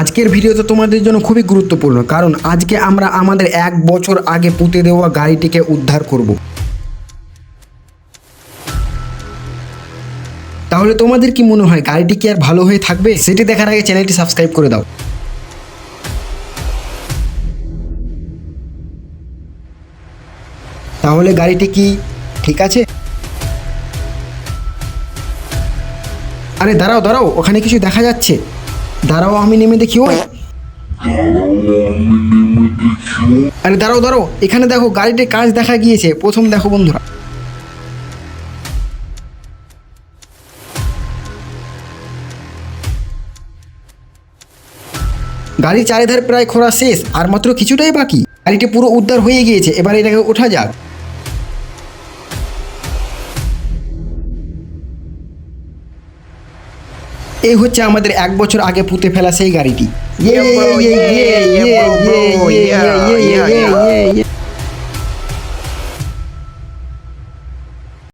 আজকের ভিডিও তো তোমাদের জন্য খুবই গুরুত্বপূর্ণ, কারণ আজকে আমরা আমাদের এক বছর আগে পুঁতে দেওয়া গাড়িটিকে উদ্ধার করব। তাহলে তোমাদের কি মনে হয়, গাড়িটি কি আর ভালো হয়ে থাকবে? সেটি দেখার আগে চ্যানেলটি সাবস্ক্রাইব করে দাও। তাহলে গাড়িটি কি ঠিক আছে? আরে দাঁড়াও দাঁড়াও, ওখানে কিছু দেখা যাচ্ছে। দাঁড়াও, আমি নেমে দেখি, ওই। আরে দাঁড়াও দাঁড়াও, এখানে দেখো গাড়িটির কাজ দেখা গিয়েছে। প্রথম দেখো, বন্ধুরা। গাড়ির চারিধার প্রায় খোঁড়া শেষ, আর মাত্র কিছুটাই বাকি। গাড়িটি পুরো উদ্ধার হয়ে গিয়েছে, এবার এটাকে ওঠা যাক। এই হচ্ছে আমাদের এক বছর আগে পুঁতে ফেলা সেই গাড়িটি